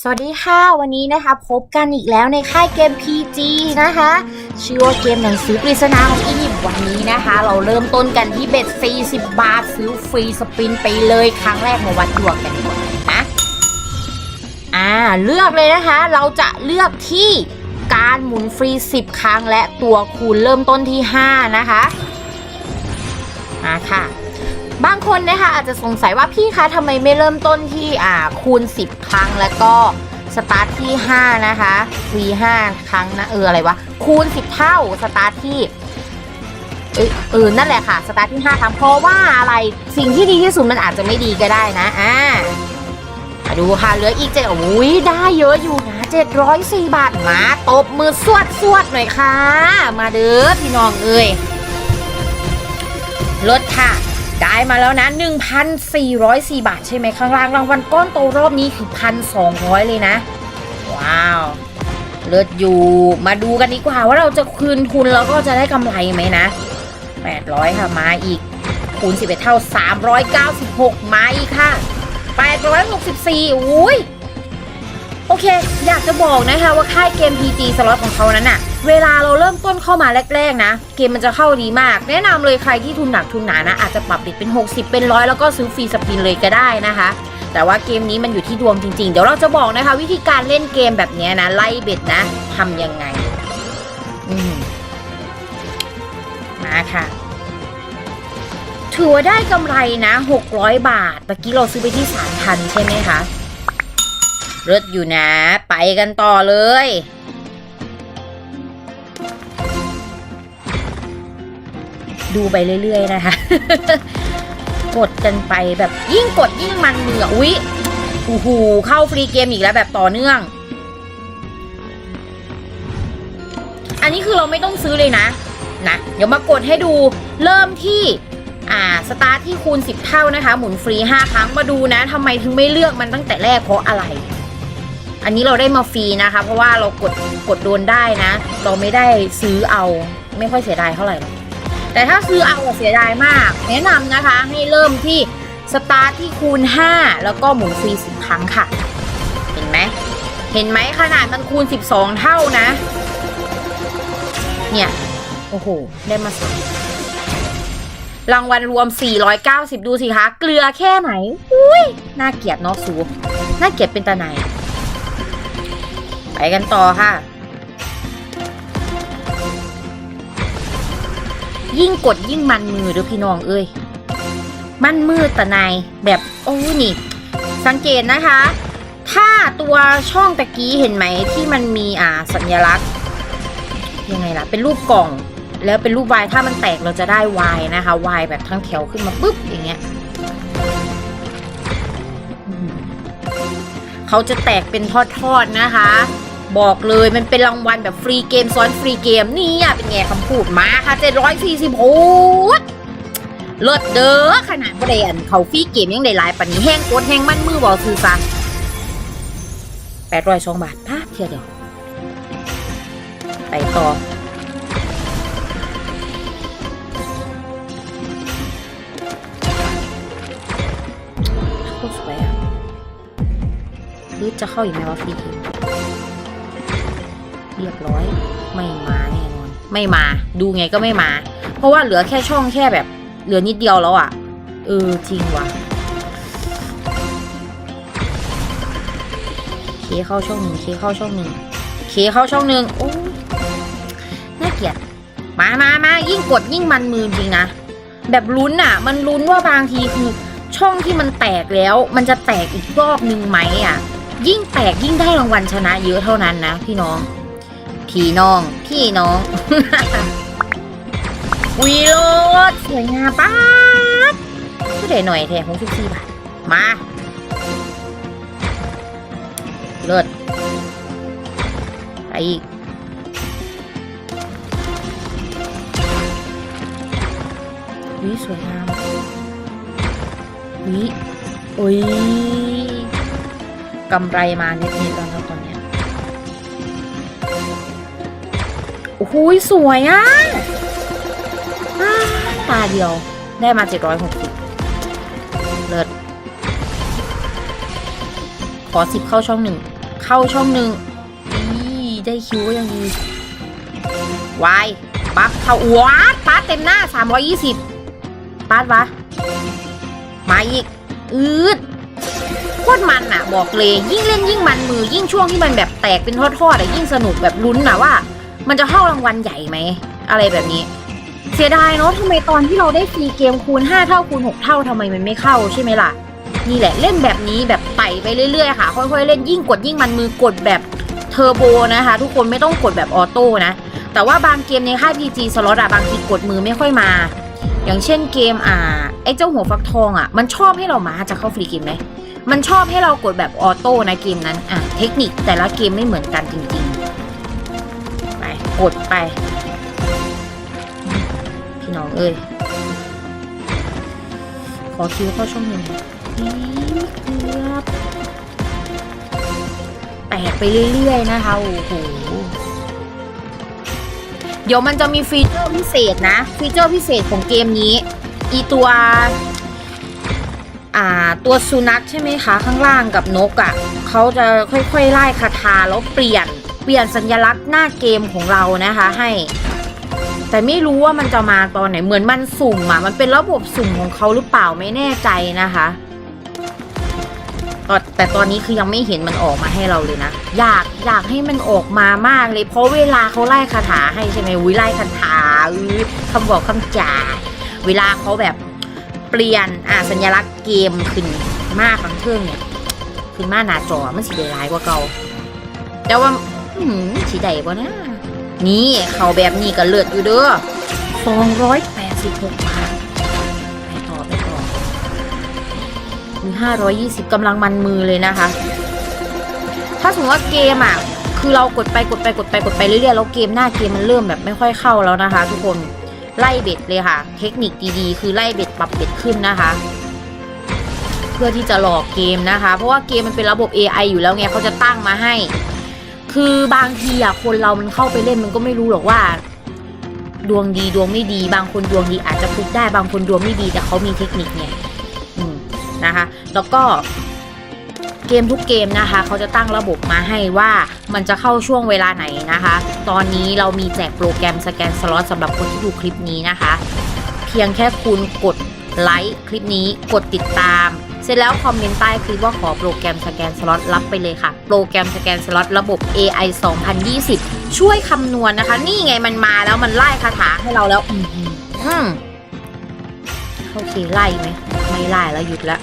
สวัสดีค่ะ วันนี้นะคะพบกันอีกแล้วในค่ายเกม PG นะคะชื่อว่าเกมหนังสือปริศนาของอียิปต์วันนี้นะคะ เราเริ่มต้นกันที่เบ็ดฟรี10บาท ซื้อฟรีสปินไปเลยครั้งแรกมาวัดดวงกันดีกว่านะอ่าเลือกเลยนะคะ เราจะเลือกที่การหมุนฟรี 10 ครั้งและตัวคูณเริ่มต้นที่ 5 นะคะมาค่ะ บางคนนะคะอาจจะสงสัยว่าพี่คะทำไมไม่เริ่มต้นที่อ่าคูณ 10 ครั้งแล้วก็สตาร์ทที่ 5 นะคะฟรี5ครั้งนะเอออะไรวะคูณ 10 เท่าสตาร์ทที่เออนั่นแหละค่ะสตาร์ทที่ 5 ครั้งเพราะว่าอะไรสิ่งที่ดีที่สุดมันอาจจะไม่ดีก็ได้นะอ่าดูค่ะเหลืออีกเจ็ดอุ้ยได้เยอะอยู่นะ704บาทมาตบมือสวดสวดหน่อยค่ะ มาเด้อพี่น้องเอ้ยลดค่ะ ได้มาแล้วนะ 1,404 บาทใช่ไหมข้างล่างรางวัลก้อนโตรอบนี้คือ 1,200 เลยนะ ว้าว เลิศอยู่มาดูกันดีกว่าว่าเราจะคืนทุนแล้วก็จะได้กำไรไหมนะ 800 ค่ะ มาอีกคูณ11 เท่า 396 มาอีกค่ะ 864 อุ้ยโอเค อยากจะบอกนะคะว่าค่ายเกม PG สล็อตของเขานั้นอะ เวลาเราเริ่มต้นเข้ามาแรกๆนะ เกมมันจะเข้าดีมาก แนะนำเลยใครที่ทุนหนักทุนหนานะ อาจจะปรับบิดเป็น 60 เป็นร้อยแล้วก็ซื้อฟรีสปินเลยก็ได้นะคะ แต่ว่าเกมนี้มันอยู่ที่ดวงจริง ๆ เดี๋ยวเราจะบอกนะคะ วิธีการเล่นเกมแบบนี้นะ ไล่เบ็ดนะทำยังไงมมาค่ะ ถือว่าได้กำไรนะ 600 บาทตะกี้เราซื้อไปที่3,000ใช่ไหมคะเลิศอยู่นะ ไปกันต่อเลย ดูไปเรื่อยๆนะคะ กดกันไปแบบยิ่งกดยิ่งมันมืออุ๊ยโอ้โหเข้าฟรีเกมอีกแล้วแบบต่อเนื่อง อันนี้คือเราไม่ต้องซื้อเลยนะ นะ เดี๋ยวมากดให้ดูเริ่มที่อ่าสตาร์ทที่คูณ 10 เท่านะคะ หมุนฟรี 5 ครั้งมาดูนะทำไมถึงไม่เลือกมันตั้งแต่แรกเพราะอะไร อันนี้เราได้มาฟรีนะคะ เพราะว่าเรากดกดโดนได้นะ เราไม่ได้ซื้อเอาไม่ค่อยเสียดายเท่าไหร่ แต่ถ้าซื้อเอาเสียดายมาก แนะนำนะคะให้เริ่มที่สตาร์ทที่คูณ 5 แล้วก็หมุนฟรี10 ครั้งค่ะ เห็นไหม เห็นไหมขนาดมันคูณ 12 เท่านะ เนี่ย โอ้โห ได้มาสามรางวัลรวม 490 ดูสิคะ เกลือแค่ไหน อุ้ย น่าเกลียดเนาะสูน่าเกลียดเป็นตาไหน ไปกันต่อค่ะ ยิ่งกดยิ่งมันมือเด้อพี่น้องเอ้ยมันมือตะนแบบโอ้นี่ สังเกตนะคะ ถ้าตัวช่องตะกี้เห็นไหมที่มันมีอ่าสัญลักษณ์ยังไงล่ะ เป็นรูปกล่อง แล้วเป็นรูปวายถ้ามันแตกเราจะได้วายนะคะวายแบบทั้งแถวขึ้นมาปุ๊บอย่างเงี้ยเขาจะแตกเป็นทอดๆนะคะ บอกเลยมันเป็นรางวัลแบบฟรีเกมซ้อนฟรีเกมนี่อะเป็นไงคำพูดมาค่ะ740โอ้ยเลิศเด้อขนาดบริเวณเขาฟรีเกมยังได้หลายปันนี้แห้งโกดแห้งมันมือบอกซื้อซะแปดร้อยสองบาทพาเทียเดียวไปต่อโคตรสวยอะหรือจะเข้าอีกไหมวะฟรีคิว เรียบร้อย ไม่มาแน่นอน ไม่มา ดูไงก็ไม่มา เพราะว่าเหลือแค่ช่องแค่แบบ เหลือนิดเดียวแล้วอะ เออจริงว่ะเคเข้าช่องหนึ่งเคเข้าช่องหนึ่งเคเข้าช่องหนึ่งโอ้น่าเกลียดมามามายิ่งกดยิ่งมันมือจริงนะแบบลุ้นอะ มันลุ้นว่าบางทีคือช่องที่มันแตกแล้ว มันจะแตกอีกรอบนึงไหมอะ ยิ่งแตกยิ่งได้รางวัลชนะเยอะเท่านั้นนะพี่น้อง พี่น้อง พี่น้องวีโรดสวยงามป้าดก็ได้หน่อยแถมของสิบสี่บาท มาเลิศไปอีกวิสวยงามวิโอ้ยกำไรมานิดๆแล้วนะตอน โอ้โหสวยอะอ้าตาเดียวได้มา 760 เลิศ ขอสิบเข้าช่องหนึ่ง เข้าช่องหนึ่งอีได้คิวก็ยังดีวายปั๊บเข้าว้าดปั๊ดเต็มหน้า 320ปั๊ดวะ มาอีก อืดโคตรมันอะบอกเลย ยิ่งเล่นยิ่งมันมือ ยิ่งช่วงที่มันแบบแตกเป็นทอดๆอะยิ่งสนุกแบบลุ้นอะว่า มันจะเข้ารางวัลใหญ่ไหม อะไรแบบนี้ เสียดายเนาะทำไมตอนที่เราได้ฟรีเกมคูณ 5 เท่าคูณ 6 เท่าทำไมมันไม่เข้าใช่ไหมล่ะ นี่แหละเล่นแบบนี้แบบไต่ไปเรื่อยๆค่ะ ค่อยๆเล่นยิ่งกดยิ่งมันมือกดแบบเทอร์โบนะคะ ทุกคนไม่ต้องกดแบบออโต้นะ แต่ว่าบางเกมในค่าย PG สล็อตอะบางทีกดมือไม่ค่อยมา อย่างเช่นเกมอ่าไอ้เจ้าหัวฟักทองอะมันชอบให้เรามาจะเข้าฟรีเกมไหมมันชอบให้เรากดแบบออโต้นะเกมนั้นอะเทคนิคแต่ละเกมไม่เหมือนกันจริงๆ ดไป พี่น้องเอ้ย ขอคิวเข้าช่องหนึ่งอีเกือบแตกไปเรื่อยๆนะคะ โอ้โห เดี๋ยวมันจะมีฟีเจอร์พิเศษนะ ฟีเจอร์พิเศษของเกมนี้ อีตัว อ่า ตัวสุนัขใช่ไหมคะ ข้างล่างกับนกอะ่ะ เขาจะค่อยๆไล่คาถาแล้วเปลี่ยน เปลี่ยนสัญลักษณ์หน้าเกมของเรานะคะให้ แต่ไม่รู้ว่ามันจะมาตอนไหนเหมือนมันสุ่มอะมันเป็นระบบสุ่มของเขาหรือเปล่าไม่แน่ใจนะคะแต่ตอนนี้คือยังไม่เห็นมันออกมาให้เราเลยนะ อยากอยากให้มันออกมามากเลย เพราะเวลาเขาไล่คาถาให้ใช่ไหมวิไล่คาถาอื้อคำบอกคำจ่าเวลาเขาแบบเปลี่ยนอะสัญลักษณ์เกมขึ้นมากบางเทิงเนี่ยขึ้นมาหน้าจอมันสีได้ร้ายกว่าเก่าแต่ว่า สีใดบ่นะ นี่เขาแบบนี้ก็เลือดอยู่เด้อ286บหกมาทไปต่อไปต่อมี520กำลังมันมือเลยนะคะ ถ้าสมมติว่าเกมอะ คือเรากดไปกดไปกดไปกดไปเรื่อยๆแล้วเกมหน้าเกมมันเริ่มแบบไม่ค่อยเข้าแล้วนะคะ ทุกคนไล่เบ็ดเลยค่ะ เทคนิคดีๆ คือไล่เบ็ดปรับเบ็ดขึ้นนะคะ เพื่อที่จะหลอกเกมนะคะ เพราะว่าเกมมันเป็นระบบ AI อยู่แล้วไงเขาจะตั้งมาให้ คือบางทีอะคนเรามันเข้าไปเล่นมันก็ไม่รู้หรอกว่า ดวงดีดวงไม่ดี บางคนดวงดีอาจจะฟุกได้บางคนดวงไม่ดีแต่เขามีเทคนิคไงอืมนะคะ แล้วก็เกมทุกเกมนะคะ เขาจะตั้งระบบมาให้ว่ามันจะเข้าช่วงเวลาไหนนะคะ ตอนนี้เรามีแจกโปรแกรมสแกนสล็อตสำหรับคนที่ดูคลิปนี้นะคะ เพียงแค่คุณกดไลค์คลิปนี้กดติดตาม เสร็จแล้วคอมเมนต์ใต้คลิปว่าขอโปรแกรมสแกนสล็อตรับไปเลยค่ะ โปรแกรมสแกนสล็อตระบบ AI 2020 ช่วยคำนวณนะคะ นี่ไงมันมาแล้วมันไล่คาถาให้เราแล้ว อืมโอเคไล่ไหมไม่ไล่แล้วหยุดแล้ว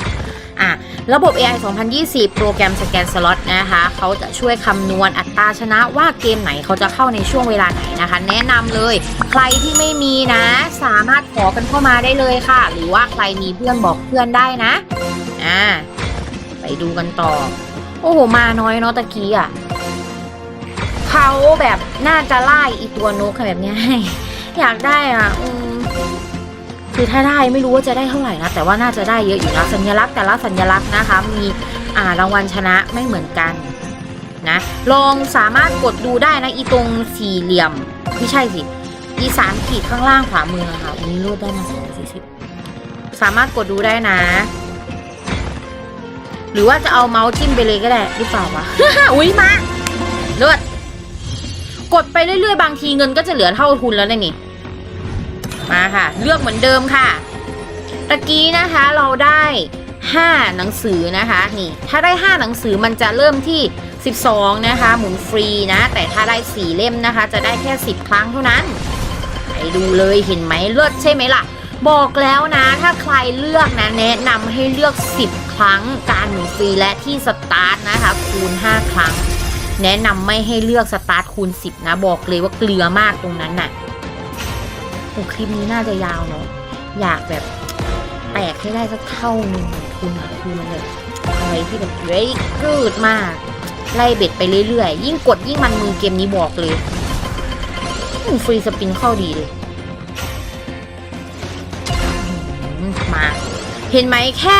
อะระบบ AI 2020 โปรแกรมสแกนสล็อตนะคะเขาจะช่วยคำนวณอัตราชนะว่าเกมไหนเขาจะเข้าในช่วงเวลาไหนนะคะ แนะนำเลย ใครที่ไม่มีนะ สามารถขอกันเข้ามาได้เลยค่ะ หรือว่าใครมีเพื่อนบอกเพื่อนได้นะ อ่าไปดูกันต่อ โอ้โห มาน้อยเนาะตะกี้อะเขาแบบน่าจะไล่อีตัวนกแบบเนี้ยให้อยากได้อะอืมคือถ้าได้ไม่รู้ว่าจะได้เท่าไหร่นะ แต่ว่าน่าจะได้เยอะอยู่นะสัญลักษณ์แต่ละสัญลักษณ์นะคะ มีอ่ารางวัลชนะไม่เหมือนกันนะลองสามารถกดดูได้นะอีตรงสี่เหลี่ยมไม่ใช่สิอีสามขีดข้างล่างขวามือค่ะวันนี้รูดได้มาสองสี่สิบสามารถกดดูได้นะ หรือว่าจะเอาเมาส์จิ้มไปเลยก็ได้หรือเปล่าวะ อุ้ยมาเลือดกดไปเรื่อยๆ บางทีเงินก็จะเหลือเท่าทุนแล้วนะนี่ มาค่ะ เลือกเหมือนเดิมค่ะ ตะกี้นะคะเราได้ 5 หนังสือนะคะนี่ ถ้าได้ 5 หนังสือมันจะเริ่มที่ 12 นะคะ หมุนฟรีนะ แต่ถ้าได้ 4 เล่มนะคะ จะได้แค่ 10 ครั้งเท่านั้น ไปดูเลยเห็นไหมเลิศใช่ไหมล่ะ บอกแล้วนะ ถ้าใครเลือกนะแนะนำให้เลือก 10 ครั้ง การหมุนฟรีและที่สตาร์ทนะคะคูณ 5 ครั้ง แนะนำไม่ให้เลือกสตาร์ทคูณ 10 นะ บอกเลยว่าเกลือมากตรงนั้นน่ะโอ้คลิปนี้น่าจะยาวเนาะอยากแบบแตกให้ได้สักเท่าหนึงของทุนะคือมันแบบอะไรที่แบบเร้ยกืดมาก ไล่เบ็ดไปเรื่อยๆ ยิ่งกดยิ่งมันมือเกมนี้บอกเลยฟรีสปินเข้าดีเลยมา เห็นไหมแค่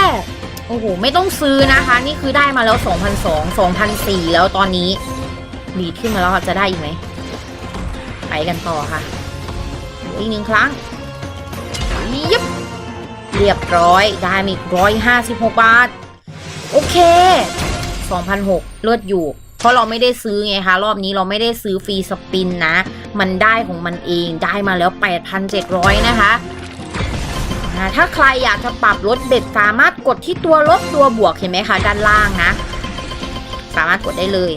โอ้โห ไม่ต้องซื้อนะคะ นี่คือได้มาแล้ว2,200 2,004แล้วตอนนี้ดีขึ้นมาแล้วค่ะจะได้อีกไหมไปกันต่อค่ะ อีกหนึ่งครั้งยิบเรียบร้อยได้มาอีกร้อยห้าสิบหกบาท โอเคสองพันหกเลือดอยู่ เพราะเราไม่ได้ซื้อไงคะ รอบนี้เราไม่ได้ซื้อฟรีสปินนะ มันได้ของมันเองได้มาแล้ว8,700นะคะอ่า ถ้าใครอยากจะปรับลดเบ็ดสามารถกดที่ตัวลบตัวบวกเห็นไหมคะด้านล่างนะ สามารถกดได้เลย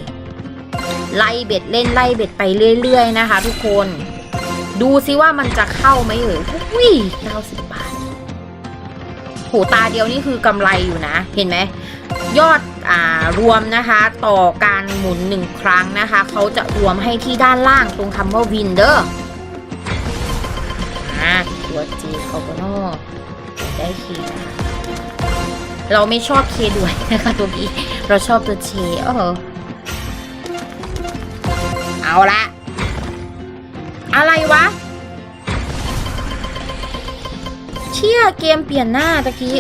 ไล่เบ็ดเล่นไล่เบ็ดไปเรื่อยๆนะคะ ทุกคน ดูซิว่ามันจะเข้าไหมเอ่ยอุ้ย90บาทโหตาเดียวนี่คือกำไรอยู่นะ เห็นไหมยอดอ่ารวมนะคะ ต่อการหมุนหนึ่งครั้งนะคะ เขาจะรวมให้ที่ด้านล่างตรงคำว่าวินเดอร์ ตัวจีเขาก็นอได้คีนะเราไม่ชอบเคด้วยนะคะตัวนี้เราชอบตัวเชเออเอาละอะไรวะ เชี่ยเกมเปลี่ยนหน้าตะกี้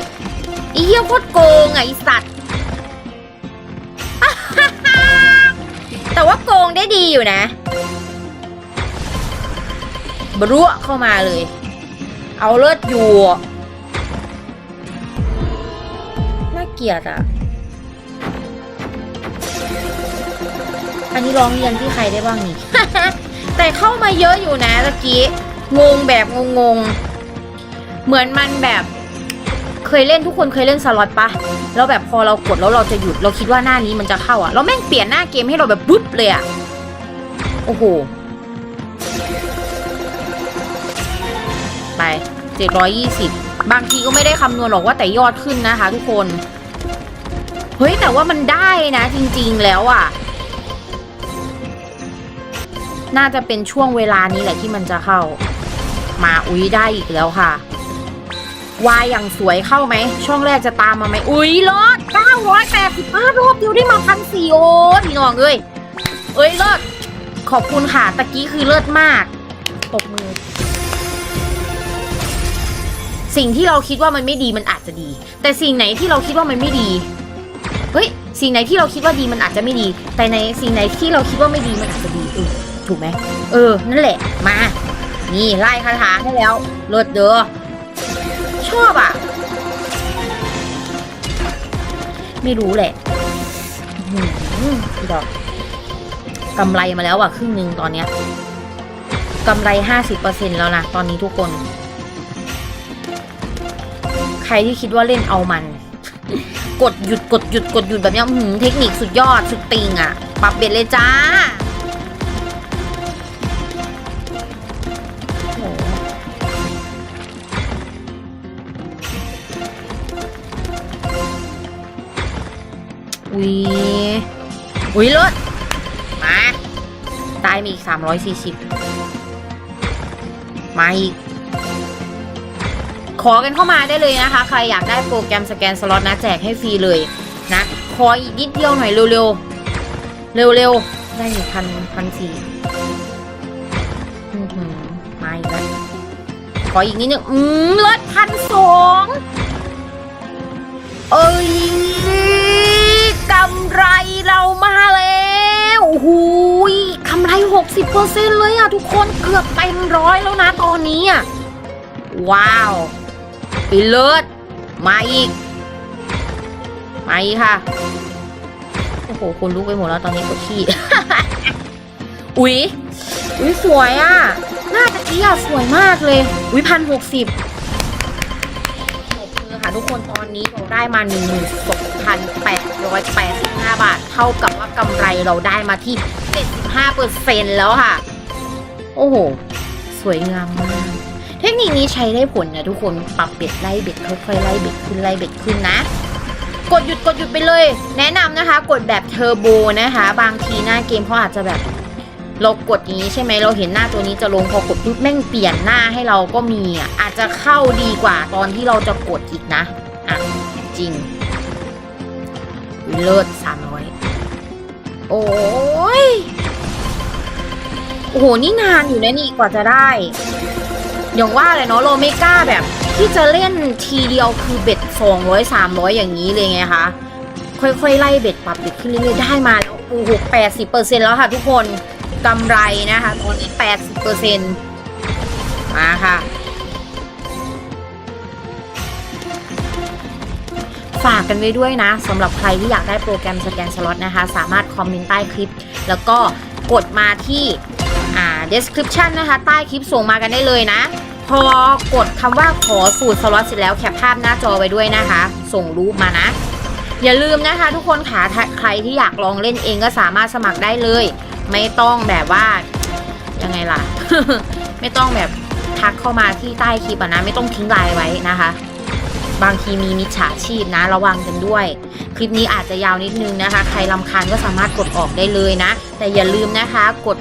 อีเหี้ยโคตรโกงไอสัตว์ แต่ว่าโกงได้ดีอยู่นะ บรัวเข้ามาเลย เอาเลิศอยู่ น่าเกลียดอะ อันนี้ร้องเรียนที่ใครได้บ้างนี่ แต่เข้ามาเยอะอยู่นะตะกี้ งงแบบงงๆ เหมือนมันแบบเคยเล่นทุกคนเคยเล่นสล็อตปะแล้วแบบพอเรากดแล้วเราจะหยุดเราคิดว่าหน้านี้มันจะเข้าอะเราแม่งเปลี่ยนหน้าเกมให้เราแบบปุ๊บเลยอะโอ้โห ไปเจ็ดร้อยยี่สิบบางทีก็ไม่ได้คำนวณหรอกว่าแต่ยอดขึ้นนะคะ ทุกคน เฮ้ย แต่ว่ามันได้นะ จริงๆแล้วอะ น่าจะเป็นช่วงเวลานี้แหละที่มันจะเข้า มาอุ้ยได้อีกแล้วค่ะ วายอย่างสวยเข้าไหม ช่องแรกจะตามมาไหม อุ้ยรอด985รอบเดียวได้มาพันสี่โอ้พี่น้องเอ้ยเอ้ยเลิศขอบคุณค่ะ ตะกี้คือเลิศมาก ตบมือ สิ่งที่เราคิดว่ามันไม่ดีมันอาจจะดี แต่สิ่งไหนที่เราคิดว่ามันไม่ดีเฮ้ยสิ่งไหนที่เราคิดว่าดีมันอาจจะไม่ดี แต่ในสิ่งไหนที่เราคิดว่าไม่ดีมันอาจจะดีเออถูกไหมเออ นั่นแหละมา นี่ไล่คาถาให้แล้วเลิศเด้อชอบอะ ไม่รู้แหละหือดอกกำไรมาแล้วอะ ครึ่งหนึ่งตอนเนี้ยกำไรห้าสิบเปอร์เซ็นแล้วนะ ตอนนี้ทุกคน ใครที่คิดว่าเล่นเอามัน กดหยุดกดหยุดกดหยุดแบบนี้อือหือเทคนิคสุดยอดสุดติงอะ ปรับเบ็ดเลยจ้าอุ้ยอุ้ยเลิศมา ตายมีอีกสามร้อยสี่สิบมาอีก ขอกันเข้ามาได้เลยนะคะ ใครอยากได้โปรแกรมสแกนสล็อตนะแจกให้ฟรีเลยนะขออีกนิดเดียวหน่อยเร็วๆเร็วๆได้หนึ่งพันพันสี่อื้อหือมาอีกแล้วขออีกนิดนึงอืมลดพันสองเอ้ยกำไรเรามาแล้วโอ้โหยกำไรหกสิบเปอร์เซ็นเลยอะทุกคนเกือบเต็มร้อยแล้วนะตอนนี้อะว้าว ไปเลิศมาอีก มาอีกค่ะ โอ้โหคนลุกไปหมดแล้วตอนนี้ปวดขี้ อุ๊ย อุ๊ย สวยอะ หน้าตะกี้อะสวยมากเลย อุ๊ยพันหกสิบค่ะทุกคนตอนนี้เราได้มา1 2 8 8 5 บาท เท่ากับว่ากำไรเราได้มาที่ 75เปอร์เซ็นแล้วค่ะ โอ้โห สวยงามมาก เทคนิคนี้ใช้ได้ผลนะทุกคนปรับเบ็ดไล่เบ็ดค่อยๆไล่เบ็ดขึ้นไล่เบ็ดขึ้นนะ กดหยุดกดหยุดไปเลย แนะนำนะคะ กดแบบเทอร์โบนะคะ บางทีหน้าเกมเขาอาจจะแบบเรากดอย่างนี้ใช่ไหมเราเห็นหน้าตัวนี้จะลงพอกดปุ๊บแม่งเปลี่ยนหน้าให้เราก็มีอะอาจจะเข้าดีกว่าตอนที่เราจะกดอีกนะอะจริงเลิศสามร้อยโอ้ยโอ้โหนี่นานอยู่นะนี่กว่าจะได้ อย่างว่าเลยเนาะเราไม่กล้าแบบที่จะเล่นทีเดียวคือเบ็ดสองร้อยสามร้อยอย่างนี้เลยไงคะค่อยๆไล่เบ็ดปรับเบ็ดขึ้นเรื่อยๆได้มาแล้วโอ้โหแปดสิบเปอร์เซ็นแล้วค่ะทุกคนกำไรนะคะตอนนี้แปดสิบเปอร์เซ็นมาค่ะ ฝากกันไว้ด้วยนะสำหรับใครที่อยากได้โปรแกรมสแกนสล็อตนะคะ สามารถคอมเมนต์ใต้คลิป แล้วก็กดมาที่ อ่า description นะคะ ใต้คลิปส่งมากันได้เลยนะ พอกดคำว่าขอสูตรสล็อตเสร็จแล้วแคปภาพหน้าจอไว้ด้วยนะคะ ส่งรูปมานะ อย่าลืมนะคะทุกคนค่ะใครที่อยากลองเล่นเองก็สามารถสมัครได้เลย ไม่ต้องแบบว่ายังไงล่ะ ไม่ต้องแบบทักเข้ามาที่ใต้คลิปนะ ไม่ต้องทิ้งไลน์ไว้นะคะ บางทีมีมิจฉาชีพนะ ระวังกันด้วย คลิปนี้อาจจะยาวนิดนึงนะคะ ใครลำคาญก็สามารถกดออกได้เลยนะ แต่อย่าลืมนะคะ กด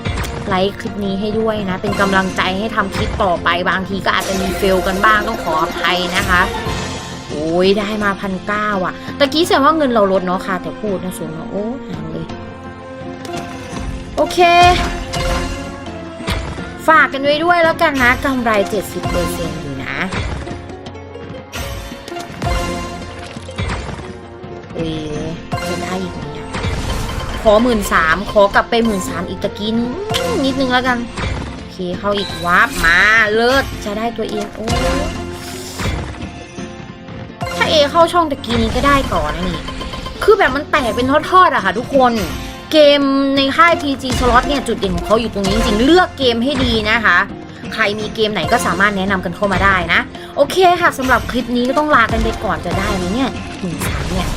ไลค์คลิปนี้ให้ด้วยนะ เป็นกำลังใจให้ทำคลิปต่อไปบางทีก็อาจจะมีเฟลกันบ้างต้องขออภัยนะคะ โอ้ยได้มาพันเก้าอะตะกี้แสดงว่าเงินเราลดเนาะค่ะ แต่พูดนะสูงเนาะโอ้หางเลย โอเค ฝากกันไว้ด้วยแล้วกันนะกำไร70%อร์เซ็นต์อยู่นะเอ๊จะได้อีกไหมขอหมื่นสามขอกลับไปหมื่นสามอีกตะกี้นึง นิดนึงแล้วกัน โอเคเข้าอีกวับมาเลิศจะได้ตัวเองโอ้ถ้าเอเข้าช่องตะกี้นี้ก็ได้ต่อนนี่ คือแบบมันแตกเป็นทอดๆอะค่ะทุกคน เกมในค่าย PG Slot เนี่ยจุดเด่นของเขาอยู่ตรงนี้จริงๆ เลือกเกมให้ดีนะคะ ใครมีเกมไหนก็สามารถแนะนำกันเข้ามาได้นะ โอเคค่ะสำหรับคลิปนี้ก็ต้องลากันไปก่อนจะได้ไหมเนี่ยหนึ่งสามเนี่ย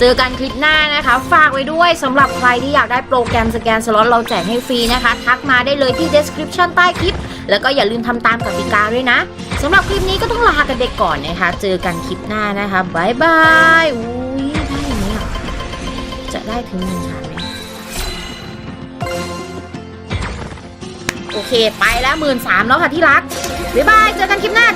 เจอกันคลิปหน้านะคะ ฝากไว้ด้วยสำหรับใครที่อยากได้โปรแกรมสแกนสล็อตเราแจกให้ฟรีนะคะ ทักมาได้เลยที่ description ใต้คลิป แล้วก็อย่าลืมทำตามกติกาด้วยนะสำหรับคลิปนี้ก็ต้องลากันไปก่อนนะคะ เจอกันคลิปหน้านะคะบายบายอุ้ยได้ไหมอะจะได้ถึงหนึ่งสามไหมโอเค ไปแล้วหมื่นสามแล้วค่ะที่รักบ๊ายบาย เจอกันคลิปหน้า